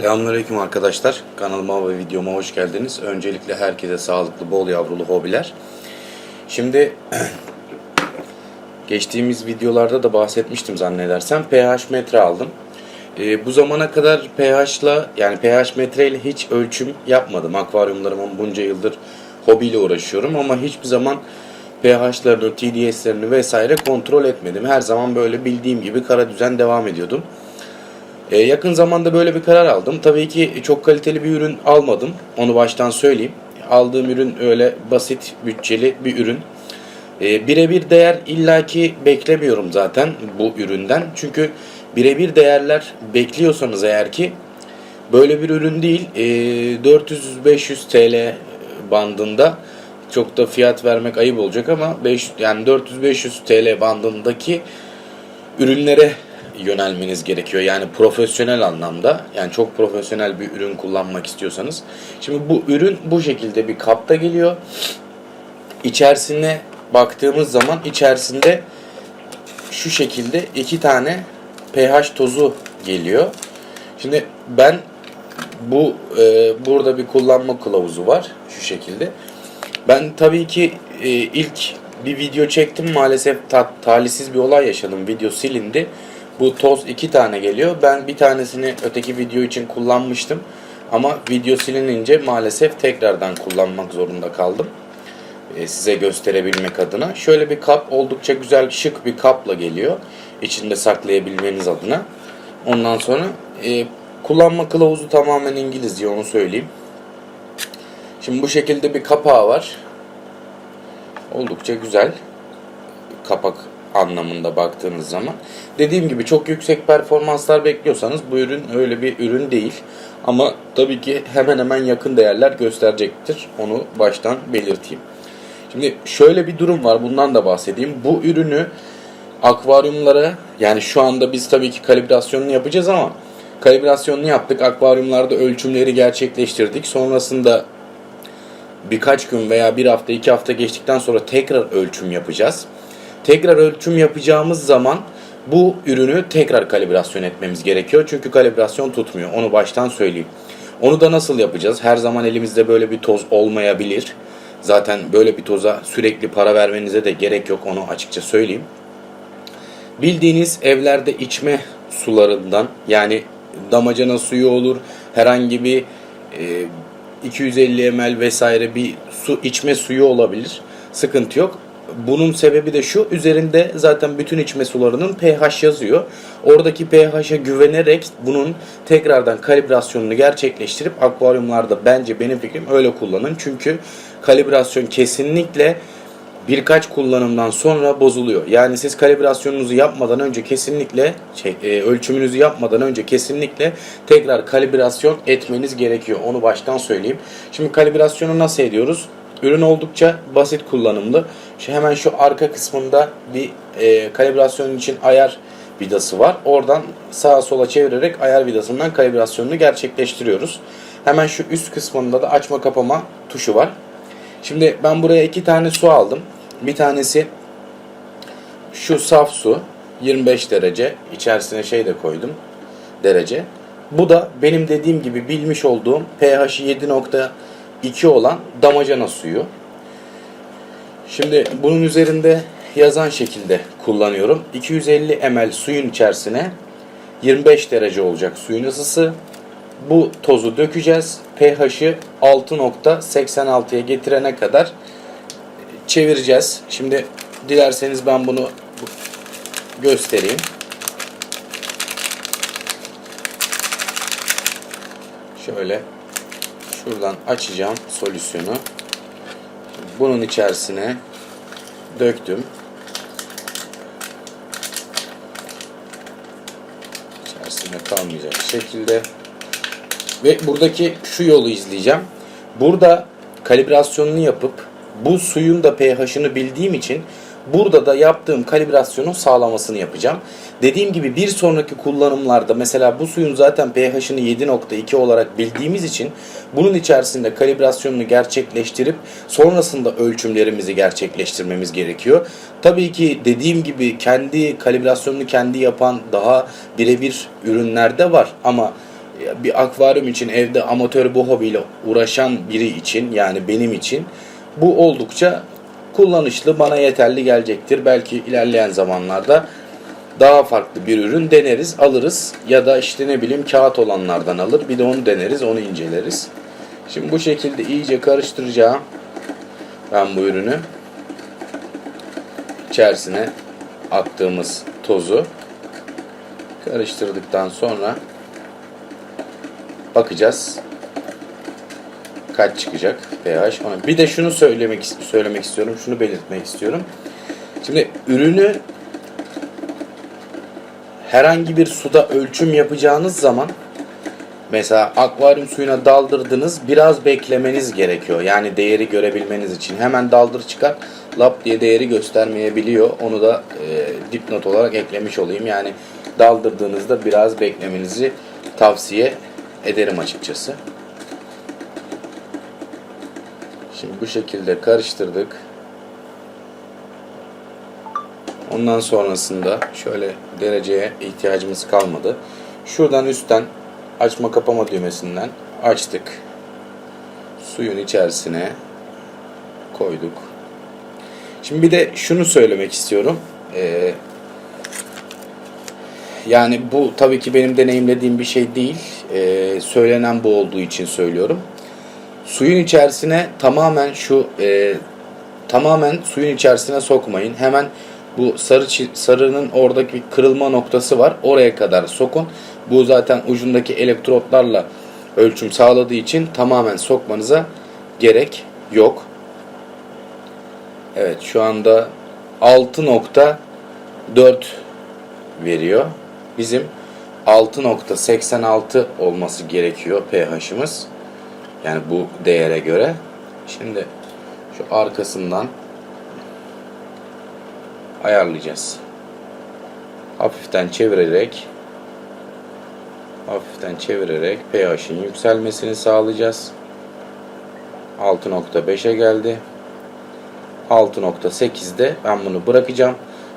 Selamünaleyküm arkadaşlar. Kanalıma ve videoma hoş geldiniz. Öncelikle herkese sağlıklı, bol yavrulu hobiler. Şimdi geçtiğimiz videolarda da bahsetmiştim zannedersem. pH metre aldım. Ee, bu zamana kadar pH'la yani pH metreyle hiç ölçüm yapmadım. Akvaryumlarımın bunca yıldır hobiyle uğraşıyorum ama hiçbir zaman pH'larını, TDS'lerini vesaire kontrol etmedim. Her zaman böyle bildiğim gibi kara düzen devam ediyordum. Ee, yakın zamanda böyle bir karar aldım. Tabii ki çok kaliteli bir ürün almadım. Onu baştan söyleyeyim. Aldığım ürün öyle basit, bütçeli bir ürün. Ee, birebir değer illaki beklemiyorum zaten bu üründen. Çünkü birebir değerler bekliyorsanız eğer ki böyle bir ürün değil. Ee, 400-500 TL bandında çok da fiyat vermek ayıp olacak ama 5 yani 400-500 TL bandındaki ürünlere yönelmeniz gerekiyor. Yani profesyonel anlamda yani çok profesyonel bir ürün kullanmak istiyorsanız. Şimdi bu ürün bu şekilde bir kapta geliyor. İçerisine baktığımız zaman içerisinde şu şekilde iki tane pH tozu geliyor. Şimdi ben bu e, burada bir kullanma kılavuzu var şu şekilde. Ben tabii ki e, ilk bir video çektim maalesef ta- talihsiz bir olay yaşadım. Video silindi. Bu toz iki tane geliyor. Ben bir tanesini öteki video için kullanmıştım. Ama video silinince maalesef tekrardan kullanmak zorunda kaldım. E, size gösterebilmek adına. Şöyle bir kap oldukça güzel şık bir kapla geliyor. İçinde saklayabilmeniz adına. Ondan sonra e, kullanma kılavuzu tamamen İngilizce onu söyleyeyim. Şimdi bu şekilde bir kapağı var. Oldukça güzel. Kapak anlamında baktığınız zaman. Dediğim gibi çok yüksek performanslar bekliyorsanız bu ürün öyle bir ürün değil. Ama tabii ki hemen hemen yakın değerler gösterecektir. Onu baştan belirteyim. Şimdi şöyle bir durum var. Bundan da bahsedeyim. Bu ürünü akvaryumlara yani şu anda biz tabii ki kalibrasyonunu yapacağız ama kalibrasyonunu yaptık. Akvaryumlarda ölçümleri gerçekleştirdik. Sonrasında birkaç gün veya bir hafta iki hafta geçtikten sonra tekrar ölçüm yapacağız. Tekrar ölçüm yapacağımız zaman bu ürünü tekrar kalibrasyon etmemiz gerekiyor. Çünkü kalibrasyon tutmuyor. Onu baştan söyleyeyim. Onu da nasıl yapacağız? Her zaman elimizde böyle bir toz olmayabilir. Zaten böyle bir toza sürekli para vermenize de gerek yok. Onu açıkça söyleyeyim. Bildiğiniz evlerde içme sularından yani damacana suyu olur, herhangi bir e, 250 ml vesaire bir su içme suyu olabilir. Sıkıntı yok. Bunun sebebi de şu. Üzerinde zaten bütün içme sularının pH yazıyor. Oradaki pH'e güvenerek bunun tekrardan kalibrasyonunu gerçekleştirip akvaryumlarda bence benim fikrim öyle kullanın. Çünkü kalibrasyon kesinlikle birkaç kullanımdan sonra bozuluyor. Yani siz kalibrasyonunuzu yapmadan önce kesinlikle şey, e, ölçümünüzü yapmadan önce kesinlikle tekrar kalibrasyon etmeniz gerekiyor. Onu baştan söyleyeyim. Şimdi kalibrasyonu nasıl ediyoruz? Ürün oldukça basit kullanımlı. Şu hemen şu arka kısmında bir e, kalibrasyon için ayar vidası var. Oradan sağa sola çevirerek ayar vidasından kalibrasyonunu gerçekleştiriyoruz. Hemen şu üst kısmında da açma kapama tuşu var. Şimdi ben buraya iki tane su aldım. Bir tanesi şu saf su 25 derece içerisine şey de koydum derece. Bu da benim dediğim gibi bilmiş olduğum pH 7.2 olan damacana suyu. Şimdi bunun üzerinde yazan şekilde kullanıyorum. 250 ml suyun içerisine 25 derece olacak suyun ısısı. Bu tozu dökeceğiz. pH'ı 6.86'ya getirene kadar çevireceğiz. Şimdi dilerseniz ben bunu göstereyim. Şöyle şuradan açacağım solüsyonu. Bunun içerisine döktüm. İçerisinde kalmayacak şekilde ve buradaki şu yolu izleyeceğim. Burada kalibrasyonunu yapıp bu suyun da pH'ını bildiğim için burada da yaptığım kalibrasyonun sağlamasını yapacağım. Dediğim gibi bir sonraki kullanımlarda mesela bu suyun zaten pH'ını 7.2 olarak bildiğimiz için bunun içerisinde kalibrasyonunu gerçekleştirip sonrasında ölçümlerimizi gerçekleştirmemiz gerekiyor. Tabii ki dediğim gibi kendi kalibrasyonunu kendi yapan daha birebir ürünlerde var ama bir akvaryum için evde amatör bu hobiyle uğraşan biri için yani benim için bu oldukça kullanışlı bana yeterli gelecektir. Belki ilerleyen zamanlarda daha farklı bir ürün deneriz, alırız ya da işte ne bileyim kağıt olanlardan alır. Bir de onu deneriz, onu inceleriz. Şimdi bu şekilde iyice karıştıracağım ben bu ürünü. İçerisine attığımız tozu karıştırdıktan sonra bakacağız kaç çıkacak pH. Ona. Bir de şunu söylemek söylemek istiyorum, şunu belirtmek istiyorum. Şimdi ürünü herhangi bir suda ölçüm yapacağınız zaman mesela akvaryum suyuna daldırdınız biraz beklemeniz gerekiyor. Yani değeri görebilmeniz için. Hemen daldır çıkar lap diye değeri göstermeyebiliyor. Onu da e, dipnot olarak eklemiş olayım. Yani daldırdığınızda biraz beklemenizi tavsiye ederim açıkçası. Şimdi bu şekilde karıştırdık. Ondan sonrasında şöyle dereceye ihtiyacımız kalmadı. Şuradan üstten açma kapama düğmesinden açtık. Suyun içerisine koyduk. Şimdi bir de şunu söylemek istiyorum. Ee, yani bu tabii ki benim deneyimlediğim bir şey değil. Ee, söylenen bu olduğu için söylüyorum. Suyun içerisine tamamen şu e, tamamen suyun içerisine sokmayın. Hemen bu sarı sarının oradaki bir kırılma noktası var. Oraya kadar sokun. Bu zaten ucundaki elektrotlarla ölçüm sağladığı için tamamen sokmanıza gerek yok. Evet şu anda 6.4 veriyor. Bizim 6.86 olması gerekiyor pH'imiz. Yani bu değere göre. Şimdi şu arkasından ayarlayacağız. Hafiften çevirerek hafiften çevirerek pH'in yükselmesini sağlayacağız. 6.5'e geldi. 6.8'de ben bunu bırakacağım.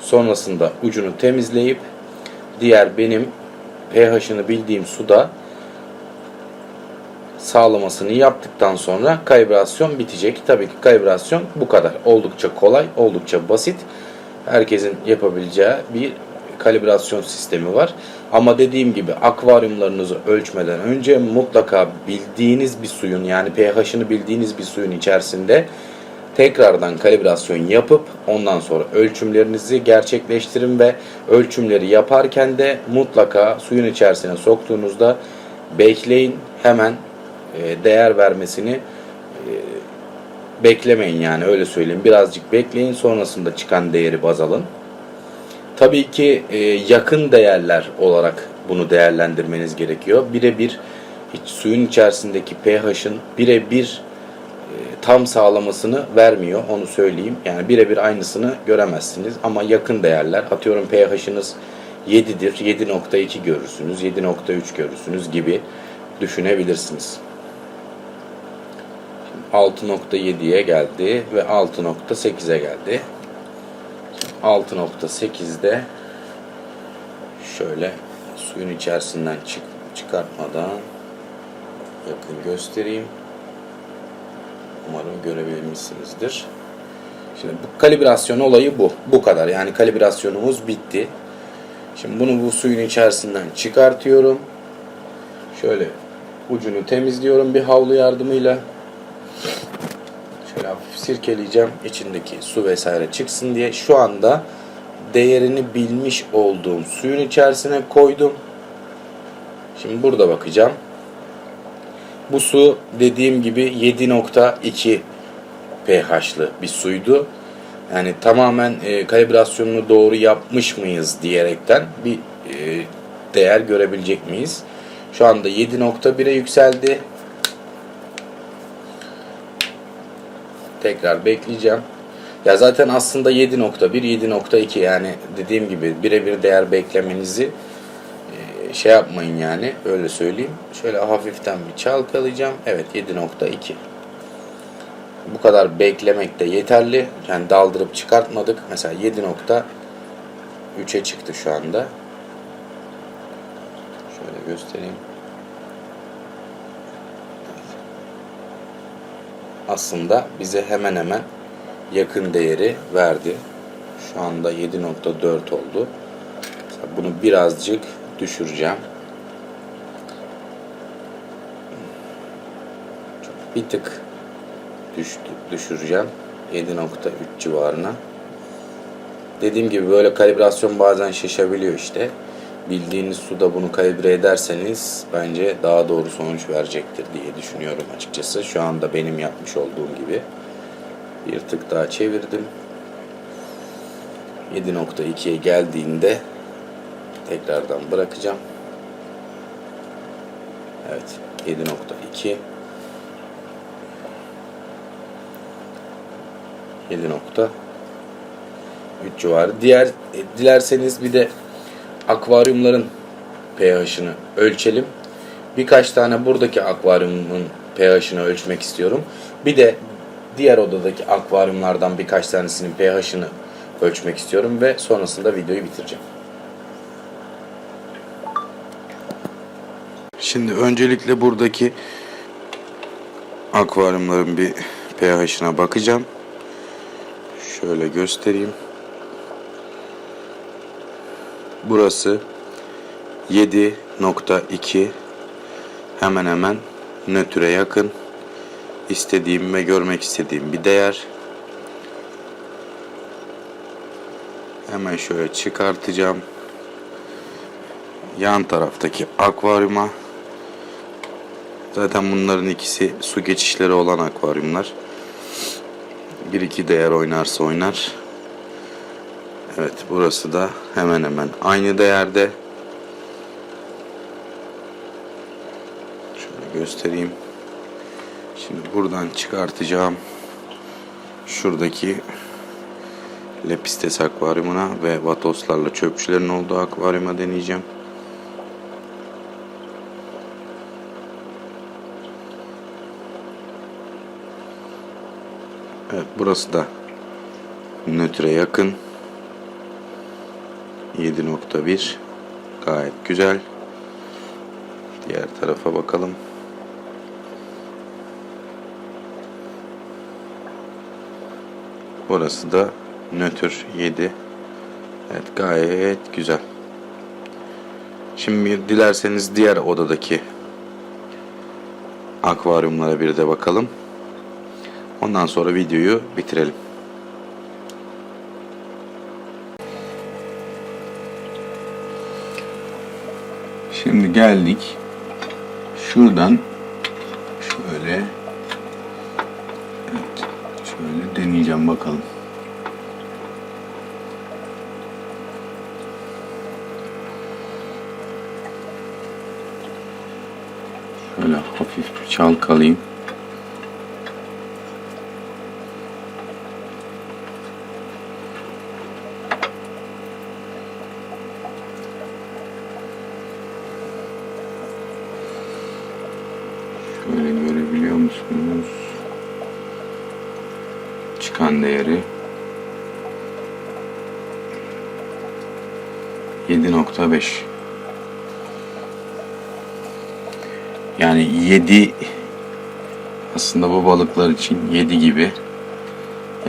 Sonrasında ucunu temizleyip diğer benim pH'ını bildiğim suda sağlamasını yaptıktan sonra kalibrasyon bitecek. Tabii ki kalibrasyon bu kadar. Oldukça kolay, oldukça basit. Herkesin yapabileceği bir kalibrasyon sistemi var. Ama dediğim gibi akvaryumlarınızı ölçmeden önce mutlaka bildiğiniz bir suyun yani pH'ını bildiğiniz bir suyun içerisinde tekrardan kalibrasyon yapıp ondan sonra ölçümlerinizi gerçekleştirin ve ölçümleri yaparken de mutlaka suyun içerisine soktuğunuzda bekleyin hemen e, değer vermesini e, beklemeyin yani öyle söyleyeyim birazcık bekleyin sonrasında çıkan değeri baz alın. Tabii ki e, yakın değerler olarak bunu değerlendirmeniz gerekiyor. Birebir hiç suyun içerisindeki pH'ın birebir e, tam sağlamasını vermiyor onu söyleyeyim. Yani birebir aynısını göremezsiniz ama yakın değerler atıyorum pH'ınız 7'dir 7.2 görürsünüz 7.3 görürsünüz gibi düşünebilirsiniz. 6.7'ye geldi ve 6.8'e geldi. 6.8'de şöyle suyun içerisinden çık çıkartmadan yakın göstereyim. Umarım görebilmişsinizdir. Şimdi bu kalibrasyon olayı bu. Bu kadar. Yani kalibrasyonumuz bitti. Şimdi bunu bu suyun içerisinden çıkartıyorum. Şöyle ucunu temizliyorum bir havlu yardımıyla. Hafif sirkeleyeceğim. içindeki su vesaire çıksın diye. Şu anda değerini bilmiş olduğum suyun içerisine koydum. Şimdi burada bakacağım. Bu su dediğim gibi 7.2 pH'lı bir suydu. Yani tamamen e, kalibrasyonunu doğru yapmış mıyız diyerekten bir e, değer görebilecek miyiz? Şu anda 7.1'e yükseldi. Tekrar bekleyeceğim. Ya zaten aslında 7.1, 7.2 yani dediğim gibi birebir değer beklemenizi e, şey yapmayın yani öyle söyleyeyim. Şöyle hafiften bir çalkalayacağım. Evet 7.2. Bu kadar beklemek de yeterli. Yani daldırıp çıkartmadık. Mesela 7.3'e çıktı şu anda. Şöyle göstereyim. Aslında bize hemen hemen yakın değeri verdi. Şu anda 7.4 oldu. Bunu birazcık düşüreceğim. Bir tık düştü, düşüreceğim. 7.3 civarına. Dediğim gibi böyle kalibrasyon bazen şaşabiliyor işte. Bildiğiniz suda bunu kalibre ederseniz bence daha doğru sonuç verecektir diye düşünüyorum açıkçası. Şu anda benim yapmış olduğum gibi. Bir tık daha çevirdim. 7.2'ye geldiğinde tekrardan bırakacağım. Evet 7.2 7.3 civarı. Diğer e, dilerseniz bir de akvaryumların pH'ını ölçelim. Birkaç tane buradaki akvaryumun pH'ını ölçmek istiyorum. Bir de diğer odadaki akvaryumlardan birkaç tanesinin pH'ını ölçmek istiyorum ve sonrasında videoyu bitireceğim. Şimdi öncelikle buradaki akvaryumların bir pH'ına bakacağım. Şöyle göstereyim. Burası 7.2 hemen hemen nötre yakın. İstediğim ve görmek istediğim bir değer. Hemen şöyle çıkartacağım. Yan taraftaki akvaryuma Zaten bunların ikisi su geçişleri olan akvaryumlar. Bir iki değer oynarsa oynar. Evet burası da hemen hemen aynı değerde. Şöyle göstereyim. Şimdi buradan çıkartacağım. Şuradaki Lepistes akvaryumuna ve vatoslarla çöpçülerin olduğu akvaryuma deneyeceğim. Evet burası da nötre yakın. 7.1 gayet güzel. Diğer tarafa bakalım. Burası da nötr 7. Evet gayet güzel. Şimdi dilerseniz diğer odadaki akvaryumlara bir de bakalım. Ondan sonra videoyu bitirelim. Şimdi geldik. Şuradan şöyle evet, şöyle deneyeceğim bakalım. Şöyle hafif çalkalayayım. Çıkan değeri 7.5 Yani 7 aslında bu balıklar için 7 gibi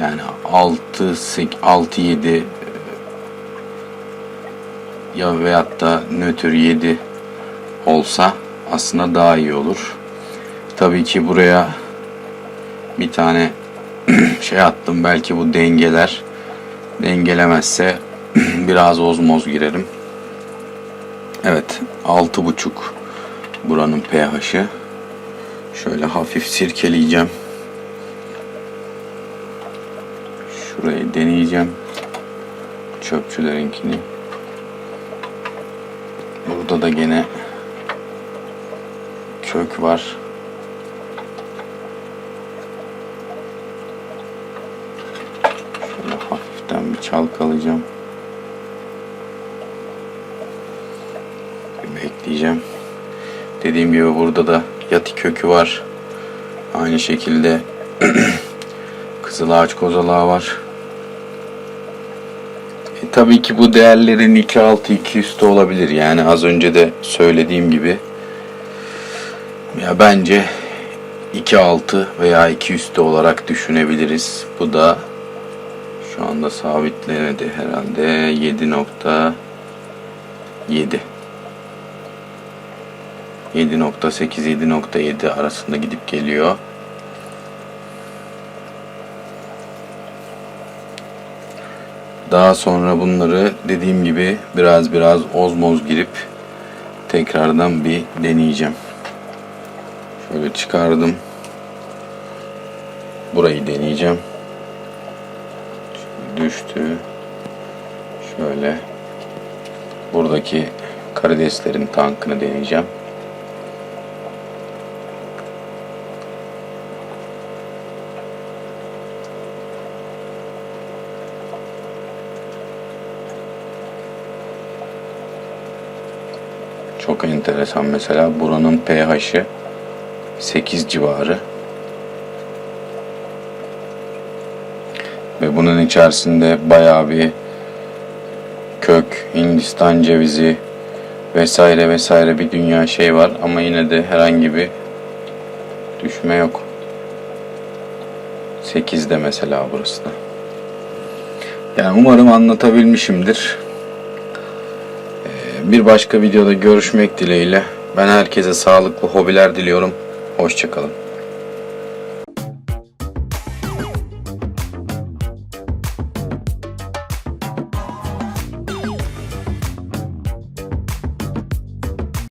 yani 6 6 7 ya veyahut da nötr 7 olsa aslında daha iyi olur. Tabii ki buraya bir tane şey attım. Belki bu dengeler dengelemezse biraz ozmoz girerim. Evet. altı buçuk buranın pH'ı. Şöyle hafif sirkeleyeceğim. Şurayı deneyeceğim. Çöpçülerinkini. Burada da gene kök var. Şöyle hafiften bir çalkalayacağım. Bir bekleyeceğim. Dediğim gibi burada da yati kökü var. Aynı şekilde kızıl ağaç kozalağı var. E, tabii ki bu değerlerin 2 altı 2 üstü olabilir. Yani az önce de söylediğim gibi ya bence 2.6 veya 2 üstü olarak düşünebiliriz. Bu da anda sabitlenedi herhalde 7.7 7.8-7.7 arasında gidip geliyor. Daha sonra bunları dediğim gibi biraz biraz ozmoz girip tekrardan bir deneyeceğim. Şöyle çıkardım. Burayı deneyeceğim. Düştü. Şöyle buradaki karideslerin tankını deneyeceğim. Çok enteresan mesela buranın pH'i 8 civarı. Bunun içerisinde bayağı bir kök, Hindistan cevizi vesaire vesaire bir dünya şey var ama yine de herhangi bir düşme yok. 8'de mesela burası da. Yani umarım anlatabilmişimdir. Ee, Bir başka videoda görüşmek dileğiyle. Ben herkese sağlıklı hobiler diliyorum. Hoşçakalın.